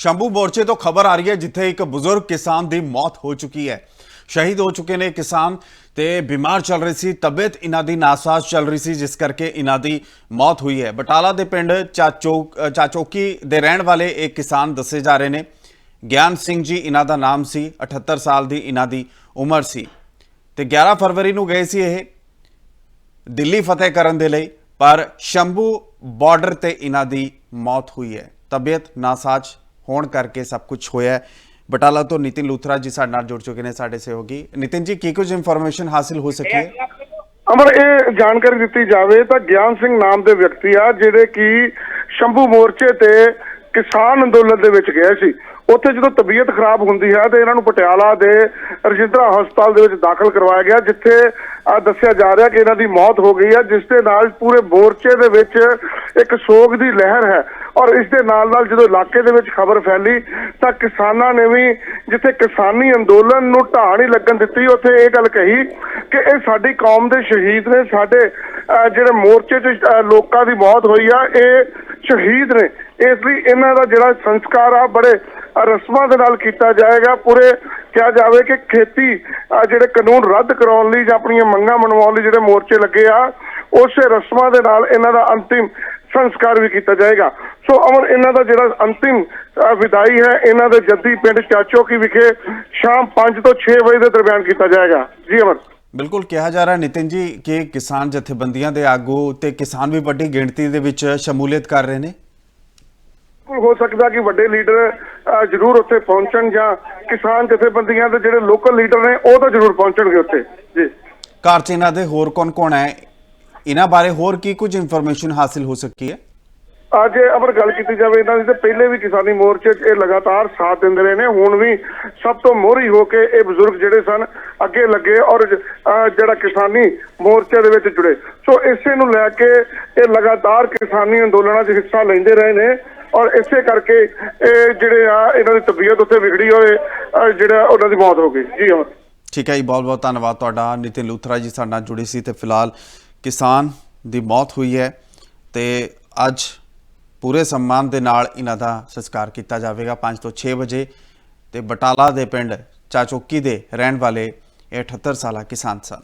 ਸ਼ੰਭੂ ਮੋਰਚੇ ਤੋਂ ਖਬਰ ਆ ਰਹੀ ਹੈ, ਜਿੱਥੇ ਇੱਕ ਬਜ਼ੁਰਗ ਕਿਸਾਨ ਦੀ ਮੌਤ ਹੋ ਚੁੱਕੀ ਹੈ। ਸ਼ਹੀਦ ਹੋ ਚੁੱਕੇ ਨੇ ਕਿਸਾਨ ਤੇ ਬਿਮਾਰ ਚੱਲ ਰਹੀ ਸੀ, ਤਬੀਅਤ ਇਹਨਾਂ ਦੀ ਨਾਸਾਜ਼ ਚੱਲ ਰਹੀ ਸੀ, ਜਿਸ ਕਰਕੇ ਇਹਨਾਂ ਦੀ ਮੌਤ ਹੋਈ ਹੈ। ਬਟਾਲਾ ਦੇ ਪਿੰਡ ਚਾਚੋਕ ਚਾਚੋਕੀ ਦੇ ਰਹਿਣ ਵਾਲੇ ਇੱਕ ਕਿਸਾਨ ਦੱਸੇ ਜਾ ਰਹੇ ਨੇ। ਗਿਆਨ ਸਿੰਘ ਜੀ ਇਹਨਾਂ ਦਾ ਨਾਮ ਸੀ 78 ਸਾਲ ਦੀ ਇਹਨਾਂ ਦੀ ਉਮਰ ਸੀ। ਤੇ 11 ਫਰਵਰੀ ਨੂੰ ਗਏ ਸੀ ਇਹ ਦਿੱਲੀ ਫਤਿਹ ਕਰਨ ਦੇ ਲਈ, ਪਰ ਸ਼ੰਭੂ ਬਾਰਡਰ ਤੇ ਇਹਨਾਂ ਦੀ ਮੌਤ ਹੋਈ ਹੈ। ਤਬੀਅਤ ਨਾਸਾਜ਼ ਹੋਣ ਕਰਕੇ ਸਭ ਕੁਝ ਹੋਇਆ ਹੈ। ਬਟਾਲਾ ਤੋਂ ਨਿਤਿਨ ਲੂਥਰਾ ਜੀ ਸਾਡੇ ਨਾਲ ਜੁੜ ਚੁੱਕੇ ਨੇ, ਸਾਡੇ ਸਹਿਯੋਗੀ। ਨਿਤਿਨ ਜੀ, ਕੀ ਕੁਝ ਇਨਫੋਰਮੇਸ਼ਨ ਹਾਸਿਲ ਹੋ ਸਕੀ ਹੈ? ਅਮਰ, ਇਹ ਜਾਣਕਾਰੀ ਦਿੱਤੀ ਜਾਵੇ ਤਾਂ ਗਿਆਨ ਸਿੰਘ ਨਾਮ ਦੇ ਵਿਅਕਤੀ ਆ, ਜਿਹੜੇ ਕਿ ਸ਼ੰਭੂ ਮੋਰਚੇ ਤੇ ਕਿਸਾਨ ਅੰਦੋਲਨ ਦੇ ਵਿੱਚ ਗਏ ਸੀ। ਉੱਥੇ ਜਦੋਂ ਤਬੀਅਤ ਖਰਾਬ ਹੁੰਦੀ ਹੈ ਤੇ ਇਹਨਾਂ ਨੂੰ ਪਟਿਆਲਾ ਦੇ ਰਜਿੰਦਰਾ ਹਸਪਤਾਲ ਦੇ ਵਿੱਚ ਦਾਖਲ ਕਰਵਾਇਆ ਗਿਆ, ਜਿੱਥੇ ਦੱਸਿਆ ਜਾ ਰਿਹਾ ਕਿ ਇਹਨਾਂ ਦੀ ਮੌਤ ਹੋ ਗਈ ਹੈ, ਜਿਸ ਦੇ ਨਾਲ ਪੂਰੇ ਮੋਰਚੇ ਦੇ ਵਿੱਚ ਇੱਕ ਸੋਗ ਦੀ ਲਹਿਰ ਹੈ। ਔਰ ਇਸ ਦੇ ਨਾਲ ਨਾਲ ਜਦੋਂ ਇਲਾਕੇ ਦੇ ਵਿੱਚ ਖਬਰ ਫੈਲੀ ਤਾਂ ਕਿਸਾਨਾਂ ਨੇ ਵੀ ਜਿੱਥੇ ਕਿਸਾਨੀ ਅੰਦੋਲਨ ਨੂੰ ਢਾਹ ਨਹੀਂ ਲੱਗਣ ਦਿੱਤੀ ਉੱਥੇ ਇਹ ਗੱਲ ਕਹੀ ਕਿ ਇਹ ਸਾਡੀ ਕੌਮ ਦੇ ਸ਼ਹੀਦ ਨੇ ਸਾਡੇ ਅਹ, ਜਿਹੜੇ ਮੋਰਚੇ 'ਚ ਲੋਕਾਂ ਦੀ ਮੌਤ ਹੋਈ ਆ ਇਹ ਸ਼ਹੀਦ ਨੇ। ਇਸ ਲਈ ਇਹਨਾਂ ਦਾ ਜਿਹੜਾ ਸੰਸਕਾਰ ਆ ਬੜੇ ਰਸਮਾਂ ਦੇ ਨਾਲ ਕੀਤਾ ਜਾਏਗਾ। ਪੂਰੇ ਕਿਹਾ ਜਾਵੇ ਕਿ ਖੇਤੀ ਜਿਹੜੇ ਕਾਨੂੰਨ ਰੱਦ ਕਰਾਉਣ ਲਈ ਜਾਂ ਆਪਣੀਆਂ ਮੰਗਾਂ ਮਨਵਾਉਣ ਲਈ ਜਿਹੜੇ ਮੋਰਚੇ ਲੱਗੇ ਆ ਉਸੇ ਰਸਮਾਂ ਦੇ ਨਾਲ ਇਹਨਾਂ ਦਾ ਅੰਤਿਮ ਸੰਸਕਾਰ ਵੀ ਕੀਤਾ ਜਾਏਗਾ। ਸੋ ਅਮਰ ਇਹਨਾਂ ਦਾ ਜਿਹੜਾ ਅੰਤਿਮ ਵਿਦਾਈ ਹੈ ਇਹਨਾਂ ਦੇ ਜੱਦੀ ਪਿੰਡ ਚਾਚੋਕੀ ਵਿਖੇ ਸ਼ਾਮ 5 ਤੋਂ 6 ਵਜੇ ਦੇ ਦਰਮਿਆਨ ਕੀਤਾ ਜਾਏਗਾ। ਜੀ ਅਮਰ। ਬਿਲਕੁਲ ਕਿਹਾ ਜਾ ਰਿਹਾ ਨਿਤਿਨ ਜੀ ਕਿ ਕਿਸਾਨ ਜਥੇਬੰਦੀਆਂ ਦੇ ਆਗੂ ਤੇ ਕਿਸਾਨ ਵੀ ਵੱਡੀ ਗਿਣਤੀ ਦੇ ਵਿੱਚ ਸ਼ਮੂਲੀਅਤ ਕਰ ਰਹੇ ਨੇ। ਹੋ ਸਕਦਾ ਕਿ ਵੱਡੇ ਲੀਡਰ ਜ਼ਰੂਰ ਉੱਥੇ ਪਹੁੰਚਣ ਜਾਂ ਕਿਸਾਨ ਜਥੇਬੰਦੀਆਂ ਦੇ ਜਿਹੜੇ ਲੋਕਲ ਲੀਡਰ ਨੇ ਉਹ ਤਾਂ ਜ਼ਰੂਰ ਪਹੁੰਚਣਗੇ ਉੱਥੇ। ਜੀ। ਇਹਨਾਂ ਦੇ ਹੋਰ ਕੌਣ-ਕੌਣ ਹੈ? ਇਹਨਾਂ ਬਾਰੇ ਹੋਰ ਕੀ ਕੁਝ ਇਨਫੋਰਮੇਸ਼ਨ ਹਾਸਿਲ ਹੋ ਸਕੀ ਹੈ? ਅੱਜ ਅਗਰ ਗੱਲ ਕੀਤੀ ਜਾਵੇ ਇਹਨਾਂ ਦੀ ਤਾਂ ਪਹਿਲੇ ਵੀ ਕਿਸਾਨੀ ਮੋਰਚੇ 'ਚ ਇਹ ਲਗਾਤਾਰ ਸਾਥ ਦਿੰਦੇ ਰਹੇ ਨੇ। ਹੁਣ ਵੀ ਸਭ ਤੋਂ ਮੋਹਰੀ ਹੋ ਕੇ ਇਹ ਬਜ਼ੁਰਗ ਜਿਹੜੇ ਸਨ ਅੱਗੇ ਲੱਗੇ ਔਰ ਜਿਹੜਾ ਕਿਸਾਨੀ ਮੋਰਚੇ ਦੇ ਵਿੱਚ ਜੁੜੇ। ਸੋ ਇਸੇ ਨੂੰ ਲੈ ਕੇ ਇਹ ਲਗਾਤਾਰ ਕਿਸਾਨੀ ਅੰਦੋਲਨਾਂ 'ਚ ਹਿੱਸਾ ਲੈਂਦੇ ਰਹੇ ਨੇ ਔਰ ਇਸੇ ਕਰਕੇ ਇਹ ਜਿਹੜੇ ਆ ਇਹਨਾਂ ਦੀ ਤਬੀਅਤ ਉੱਤੇ ਵਿਗੜੀ ਹੋਏ ਜਿਹੜਾ ਉਹਨਾਂ ਦੀ ਮੌਤ ਹੋ ਗਈ। ਜੀ ਹਾਂ। ਠੀਕ ਹੈ ਜੀ ਬਹੁਤ ਬਹੁਤ ਧੰਨਵਾਦ ਤੁਹਾਡਾ। ਨਿਤਿਨ ਲੂਥਰਾ ਜੀ ਸਾਡੇ ਨਾਲ ਜੁੜੇ ਸੀ ਤੇ ਫਿਲਹਾਲ ਕਿਸਾਨ ਦੀ ਮੌਤ ਹੋਈ ਹੈ ਤੇ ਅੱਜ ਪੂਰੇ ਸਨਮਾਨ ਦੇ ਨਾਲ ਇਹਨਾਂ ਦਾ ਸੰਸਕਾਰ ਕੀਤਾ ਜਾਵੇਗਾ 5 ਤੋਂ 6 ਵਜੇ ਤੇ ਬਟਾਲਾ ਦੇ ਪਿੰਡ ਚਾਚੋਕੀ ਦੇ ਰਹਿਣ ਵਾਲੇ ਇਹ 78 ਸਾਲਾ ਕਿਸਾਨ ਸਨ।